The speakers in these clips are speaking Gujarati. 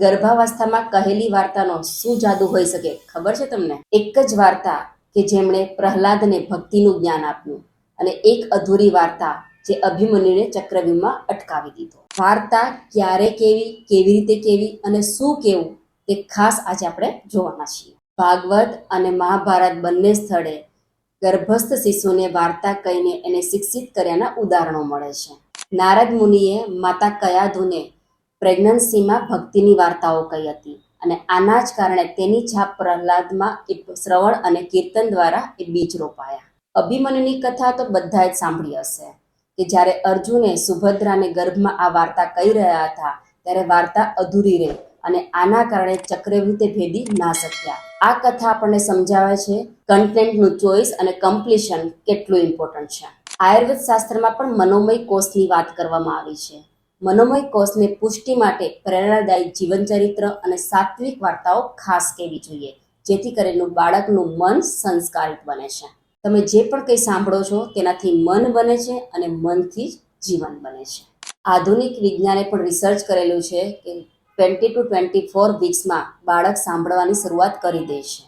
ગર્ભાવસ્થામાં કહેલી વાર્તાનો શું જાદુ હોઈ શકે? ખબર છે તમને? એક જ વાર્તા કે જેમણે પ્રહલાદને ભક્તિનું જ્ઞાન આપ્યું અને એક અધૂરી વાર્તા જે અભિમન્યુને ચક્રવ્યૂહમાં અટકાવી દીધો. વાર્તા ક્યારે કેવી કેવી રીતે કેવી અને શું કેવું તે ખાસ આજે આપણે જોવાના છીએ. ભાગવત અને મહાભારત બંને સ્થળે ગર્ભસ્થ શિશુને વાર્તા કહીને એને શિક્ષિત કર્યાના ઉદાહરણો મળે છે. નારદ મુનિએ માતા કયાધુને પ્રેગ્નન્સીમાં ભક્તિની વાર્તાઓ કહી હતી. અને આના જ કારણે તેની છાપ પ્રહલાદમાં એ શ્રવણ અને કીર્તન દ્વારા એ બીજ રોપાયા. અભિમન્યુની કથા તો બધાએ જ સાંભળી હશે, કે જ્યારે અર્જુને સુભદ્રાને ગર્ભમાં આ વાર્તા કહી રહ્યા હતા, ત્યારે વાર્તા અધૂરી રહી અને આના કારણે ચક્રવ્યૂહ ભેદી ના શક્યા. આ કથા આપણને સમજાવે છે કન્ટેન્ટનું ચોઇસ અને કમ્પ્લીશન કેટલું ઇમ્પોર્ટન્ટ છે. આયુર્વેદ શાસ્ત્રમાં પણ મનોમય કોષની વાત કરવામાં આવી છે. મનોમય કોષને પુષ્ટિ માટે પ્રેરણાદાયી જીવનચરિત્ર અને સાત્વિક વાર્તાઓ ખાસ કહેવી જોઈએ, જેથી કરીને બાળકનું મન સંસ્કારિત બને છે. તમે જે પણ કંઈ સાંભળો છો, તેનાથી મન બને છે અને મનથી જ જીવન બને છે. આધુનિક વિજ્ઞાને પણ રિસર્ચ કરેલું છે કે ટ્વેન્ટી ટુ ટ્વેન્ટી ફોર વીક્સમાં બાળક સાંભળવાની શરૂઆત કરી દે છે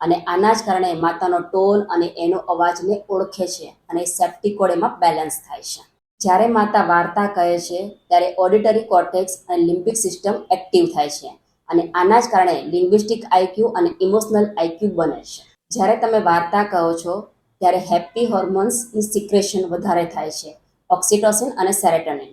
અને આના જ કારણે માતાનો ટોન અને એનો અવાજને ઓળખે છે અને સેફ્ટી કોડ એમાં બેલેન્સ થાય છે. જ્યારે માતા વાર્તા કહે છે, ત્યારે ઓડિટરી કોર્ટેક્સ અને લિમ્બિક સિસ્ટમ એક્ટિવ થાય છે અને આના જ કારણે લિંગ્વિસ્ટિક આઈક્યુ અને ઇમોશનલ આઈક્યુ બને છે. જ્યારે તમે વાર્તા કહો છો, ત્યારે હેપી હોર્મોન્સની સિક્રેશન વધારે થાય છે ઓક્સિટોસિન અને સેરેટોનિન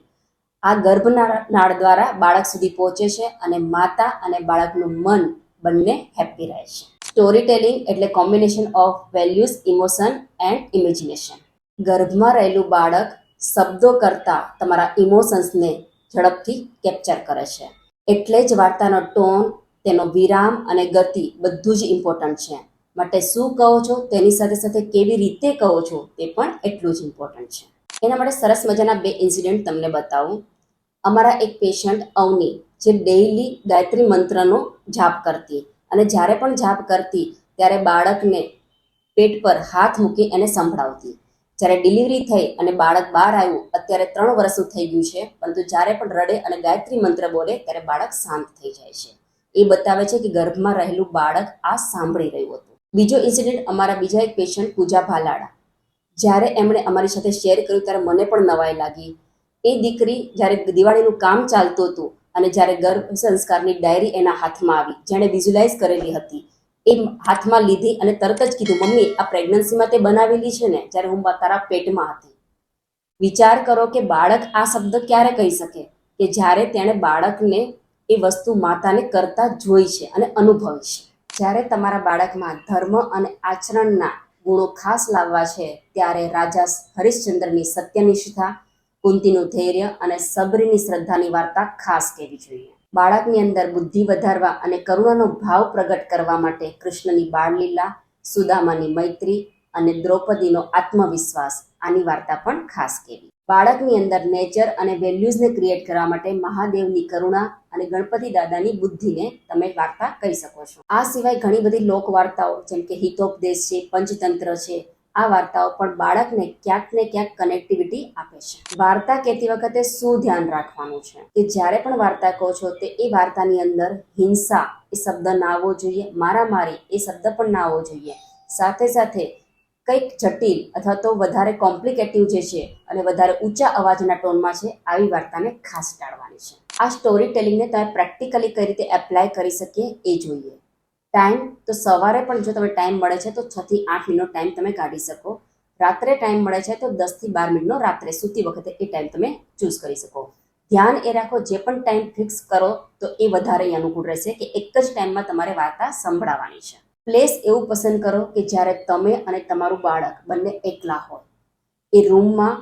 આ ગર્ભનાળ નાળ દ્વારા બાળક સુધી પહોંચે છે અને માતા અને બાળકનું મન બંને હેપી રહે છે. સ્ટોરી ટેલિંગ એટલે combination of values emotion and imagination ગર્ભમાં રહેલું બાળક શબ્દો કરતાં તમારા ઇમોશન્સને ઝડપથી કેપ્ચર કરે છે. એટલે જ વાર્તાનો ટોન, તેનો વિરામ અને ગતિ બધું જ ઇમ્પોર્ટન્ટ છે. માટે શું કહો છો, તેની સાથે સાથે કેવી રીતે કહો છો, તે પણ એટલું જ ઇમ્પોર્ટન્ટ છે. એના માટે સરસ મજાના બે ઇન્સિડન્ટ તમને બતાવું. અમારા એક પેશન્ટ અવની, જે ડેઇલી ગાયત્રી મંત્રનો જાપ કરતી. અને જ્યારે પણ જાપ કરતી, ત્યારે બાળકને પેટ પર હાથ મૂકી એને સંભળાવતી. જ્યારે ડિલિવરી થઈ અને બાળક બહાર આવ્યું, અત્યારે ત્રણ વર્ષનું થઈ ગયું છે, પરંતુ જ્યારે પણ રડે અને ગાયત્રી મંત્ર બોલે, ત્યારે બાળક શાંત થઈ જાય છે. એ બતાવે છે કે ગર્ભમાં રહેલું બાળક આ સાંભળી રહ્યું હતું. બીજો ઇન્સિડન્ટ અમારા બીજા એક પેશન્ટ પૂજા ભાલાડા. જ્યારે એમણે અમારી સાથે શેર કર્યું, ત્યારે મને પણ નવાઈ લાગી. એ દીકરી જ્યારે દિવાળીનું કામ ચાલતું હતું અને જ્યારે ગર્ભ સંસ્કારની ડાયરી એના હાથમાં આવી, જેણે વિઝ્યુલાઇઝ કરેલી હતી. એ હાથમાં લીધી અને તરત જ કીધું, મમ્મી, આ પ્રેગ્નન્સીમાં તે બનાવેલી છે ને, જ્યારે હું તારા પેટમાં હતી. વિચાર કરો કે બાળક આ શબ્દ ક્યારે કહી શકે કે જ્યારે તેણે બાળકને એ વસ્તુ માતાને કરતા જોઈ છે અને અનુભવી છે. જ્યારે તમારા બાળકમાં ધર્મ અને આચરણના ગુણો ખાસ લાવવા છે, ત્યારે રાજા હરિશ્ચંદ્રની સત્યનિષ્ઠા, કુંતીનું ધૈર્ય અને સબરીની શ્રદ્ધાની વાર્તા ખાસ કહેવી જોઈએ? બાળકની અંદર બુદ્ધિ વધારવા અને કરુણાનો ભાવ પ્રગટ કરવા માટે કૃષ્ણની બાળલીલા, સુદામાની મૈત્રી અને દ્રૌપદીનો આત્મવિશ્વાસ. આની વાર્તા પણ ખાસ કહેવી બાળકની અંદર નેચર અને વેલ્યુઝને ક્રિએટ કરવા માટે મહાદેવની કરુણા અને ગણપતિ દાદાની બુદ્ધિને તમે વાર્તા કહી શકો છો. આ સિવાય ઘણી બધી લોક વાર્તાઓ જેમ કે હિતોપદેશ છે, પંચતંત્ર છે આ વાર્તાઓ પણ બાળકને ક્યાંક ને ક્યાંક કનેક્ટિવિટી આપે છે. વાર્તા કહેતી વખતે શું ધ્યાન રાખવાનું છે? કે જ્યારે પણ વાર્તા કહો છો તે એ વાર્તાની અંદર હિંસા એ શબ્દ ના આવવો જોઈએ, મારામારી એ શબ્દ પણ ના આવવો જોઈએ. સાથે સાથે કંઈક જટિલ અથવા તો વધારે કોમ્પ્લિકેટિવ જે છે અને વધારે ઊંચા અવાજના ટોનમાં છે, આવી વાર્તાને ખાસ ટાળવાની છે. આ સ્ટોરી ટેલિંગને તમે પ્રેક્ટિકલી કઈ રીતે એપ્લાય કરી શકીએ એ જોઈએ. ટાઈમ, તો સવારે પણ જો તમે ટાઈમ મળે છે, તો છ થી આઠ મિનિટનો ટાઈમ તમે કાઢી શકો. રાત્રે ટાઈમ મળે છે, તો દસથી બાર મિનિટનો રાત્રે સૂતી વખતે એ ટાઈમ તમે ચૂઝ કરી શકો. ધ્યાન એ રાખો, જે પણ ટાઈમ ફિક્સ કરો, તો એ વધારે અનુકૂળ રહેશે કે એક જ ટાઈમમાં તમારે વાર્તા સંભળાવાની છે. પ્લેસ એવું પસંદ કરો કે જ્યારે તમે અને તમારું બાળક બંને એકલા હોય. એ રૂમમાં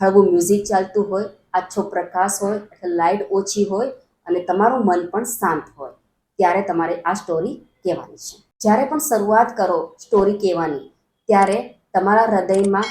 હળવું મ્યુઝિક ચાલતું હોય, આછો પ્રકાશ હોય લાઇટ ઓછી હોય અને તમારું મન પણ શાંત હોય. ત્યારે તમારે આ સ્ટોરી કહેવાની છે. જ્યારે પણ શરૂઆત કરો સ્ટોરી કહેવાની, ત્યારે તમારા હૃદયમાં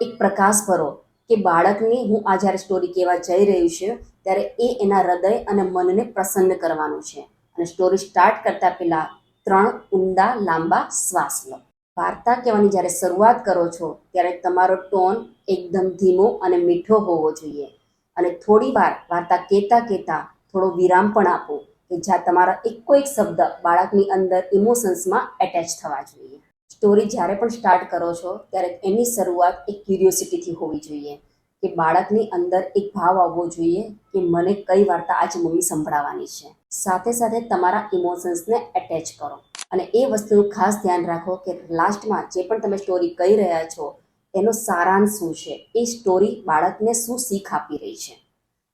એક પ્રકાશ ભરો કે બાળકની હું આ જ્યારે સ્ટોરી કહેવા જઈ રહ્યું છે, ત્યારે એ એના હૃદય અને મનને પ્રસન્ન કરવાનું છે. અને સ્ટોરી સ્ટાર્ટ કરતા પહેલા ત્રણ ઊંડા લાંબા શ્વાસ લો. વાર્તા કહેવાની જ્યારે શરૂઆત કરો છો, ત્યારે તમારો ટોન એકદમ ધીમો અને મીઠો હોવો જોઈએ. અને થોડી વાર વાર્તા કહેતા કહેતા થોડો વિરામ પણ આપો. કે જ્યાં તમારા એકો એક શબ્દ બાળકની અંદર ઇમોશન્સમાં એટેચ થવા જોઈએ. સ્ટોરી જ્યારે પણ સ્ટાર્ટ કરો છો, ત્યારે એની શરૂઆત એક ક્યુરિયોસિટીથી હોવી જોઈએ કે બાળકની અંદર એક ભાવ આવવો જોઈએ કે મને કઈ વાર્તા આજે મમ્મી સંભળાવવાની છે. સાથે સાથે તમારા ઇમોશન્સને એટેચ કરો. અને એ વસ્તુનું ખાસ ધ્યાન રાખો કે લાસ્ટમાં જે પણ તમે સ્ટોરી કહી રહ્યા છો, એનો સારાંશ શું છે? એ સ્ટોરી બાળકને શું શીખ આપી રહી છે?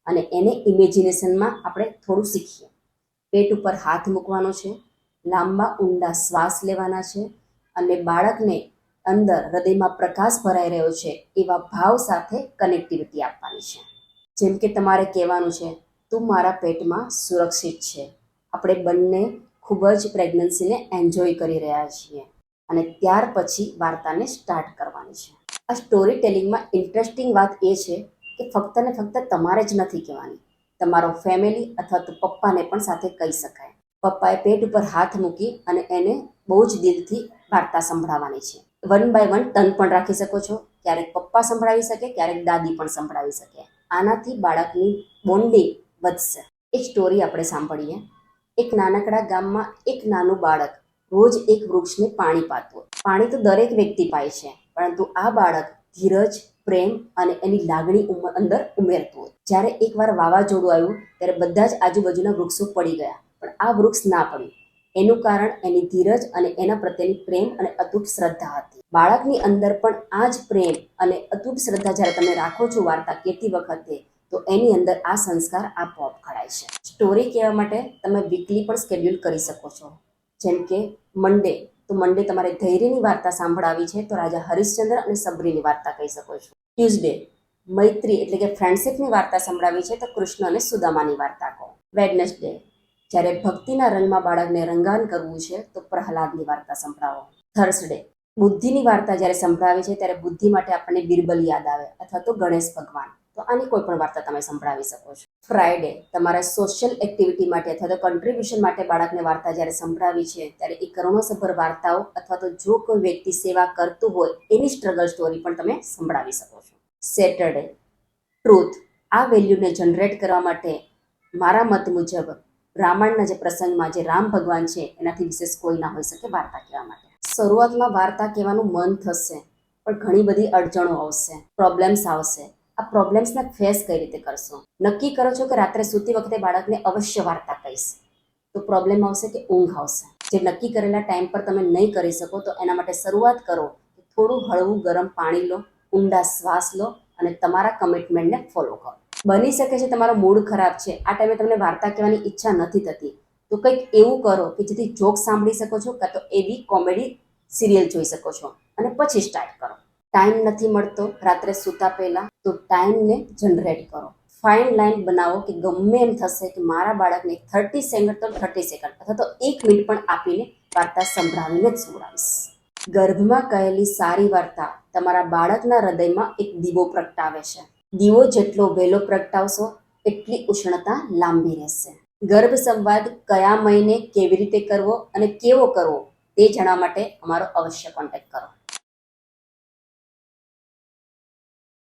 અને એને ઇમેજિનેશનમાં આપણે થોડું શીખીએ. પેટ ઉપર હાથ મૂકવાનો છે, લાંબા ઊંડા શ્વાસ લેવાના છે અને બાળકને અંદર હૃદયમાં પ્રકાશ ભરાઈ રહ્યો છે એવા ભાવ સાથે કનેક્ટિવિટી આપવાની છે. જેમ કે તમારે કહેવાનું છે, તું મારા પેટમાં સુરક્ષિત છે. આપણે બંને ખૂબ જ પ્રેગ્નન્સીને એન્જોય કરી રહ્યા છીએ અને ત્યાર પછી વાર્તાને સ્ટાર્ટ કરવાની છે. આ સ્ટોરી ટેલિંગમાં ઇન્ટરેસ્ટિંગ વાત એ છે કે ફક્ત ને ફક્ત તમારે જ નથી કહેવાની. તમારો ફેમિલી અથવા તો પપ્પાને પણ સાથે કહી શકાય. પપ્પાએ પેટ ઉપર હાથ મૂકી અને એને બહુ જ દિલથી વાર્તા સંભળાવવાની છે. વન બાય વન ટન પણ રાખી શકો છો. ક્યારેક પપ્પા સંભળાવી શકે, ક્યારેક દાદી પણ સંભળાવી શકે. આનાથી બાળકની બોન્ડિંગ વધશે. એક સ્ટોરી આપણે સાંભળીએ. એક નાનકડા ગામમાં એક નાનું બાળક રોજ એક વૃક્ષને પાણી પાતું. પાણી તો દરેક વ્યક્તિ પાય છે, પરંતુ આ બાળક ધીરજ પ્રેમ અને એની લાગણી અંદર ઉમેરતું હતું જ્યારે એકવાર વાવાઝોડું આવ્યું, ત્યારે બધા જ આજુબાજુના વૃક્ષો પડી ગયા. પણ આ વૃક્ષ ના પડ્યું. એનું કારણ એની ધીરજ અને એના પ્રત્યેની પ્રેમ અને અતૂટ શ્રદ્ધા હતી. બાળકની અંદર પણ આ જ પ્રેમ અને અતૂટ શ્રદ્ધા જ્યારે તમે રાખો છો વાર્તા કહેતી વખતે, તો એની અંદર આ સંસ્કાર આપોઆપ ઘડાય છે. સ્ટોરી કહેવા માટે તમે વીકલી પણ સ્કેડ્યુલ કરી શકો છો. જેમ કે મંડે તો મંડે તમારે ધૈર્યની વાર્તા સાંભળાવી છે તો રાજા હરિશ્ચંદ્ર અને સબરીની વાર્તા કહી શકો છો. ટ્યુઝડે મૈત્રી એટલે કે ફ્રેન્ડશિપની વાર્તા સંભળાવી છે તો કૃષ્ણ અને સુદામાની વાર્તા કહો. વેડનેસડે જ્યારે ભક્તિના રંગમાં બાળકને રંગાન કરવું છે તો પ્રહલાદની વાર્તા સંભળાવો. થર્સડે બુદ્ધિની વાર્તા જ્યારે સંભળાવી છે ત્યારે બુદ્ધિ માટે આપણને બિરબલ યાદ આવે અથવા તો ગણેશ ભગવાન. તો આની કોઈ પણ વાર્તા તમે સંભળાવી શકો છો. ફ્રાઈડે તમારા સોશિયલ એક્ટિવિટી માટે અથવા તો કન્ટ્રીબ્યુશન માટે બાળકને વાર્તા જ્યારે સંભળાવી છે, ત્યારે એ કરુણાસભર વાર્તાઓ અથવા તો જો કોઈ વ્યક્તિ સેવા કરતું હોય, એની સ્ટ્રગલ સ્ટોરી પણ તમે સંભળાવી શકો છો. સેટરડે ટ્રુથ આ વેલ્યુને જનરેટ કરવા માટે મારા મત મુજબ બ્રાહ્મણના જે પ્રસંગમાં જે રામ ભગવાન છે, એનાથી વિશેષ કોઈ ના હોઈ શકે વાર્તા કહેવા માટે. શરૂઆતમાં વાર્તા કહેવાનું મન થશે, પણ ઘણી બધી અડચણો આવશે પ્રોબ્લેમ્સ આવશે. આ પ્રોબ્લેમ્સને ફેસ કઈ રીતે કરશો? નક્કી કરો છો કે રાત્રે સૂતી વખતે બાળકને અવશ્ય વાર્તા કહીશ. તો પ્રોબ્લેમ આવશે કે ઊંઘ આવશે. જે નક્કી કરેલા ટાઈમ પર તમે નહીં કરી શકો, તો એના માટે શરૂઆત કરો. થોડું હળવું ગરમ પાણી લો, ઊંડા શ્વાસ લો અને તમારા કમિટમેન્ટને ફોલો કરો. બની શકે છે તમારો મૂડ ખરાબ છે. આ ટાઈમે તમને વાર્તા કહેવાની ઈચ્છા નથી થતી. તો કંઈક એવું કરો કે જેથી જોક સાંભળી શકો છો, કાં તો એવી કોમેડી સિરિયલ જોઈ શકો છો. અને પછી સ્ટાર્ટ કરો. ટાઈમ નથી મળતો રાત્રે સૂતા પહેલાં, તો ટાઈમને જનરેટ કરો. ફાઇન લાઇન બનાવો કે ગમે એમ થશે કે મારા બાળકને થર્ટી સેકન્ડ તો થર્ટી સેકન્ડ અથવા તો એક મિનિટ પણ આપીને વાર્તા સંભળાવીને જ સુવડાવીશ. ગર્ભમાં કહેલી સારી વાર્તા તમારા બાળકના હૃદયમાં એક દીવો પ્રગટાવે છે. દીવો જેટલો વહેલો પ્રગટાવશો, એટલી ઉષ્ણતા લાંબી રહેશે. ગર્ભ સંવાદ કયા મહિને કેવી રીતે કરવો અને કેવો કરવો તે જાણવા માટે અમારો અવશ્ય કોન્ટેક્ટ કરો.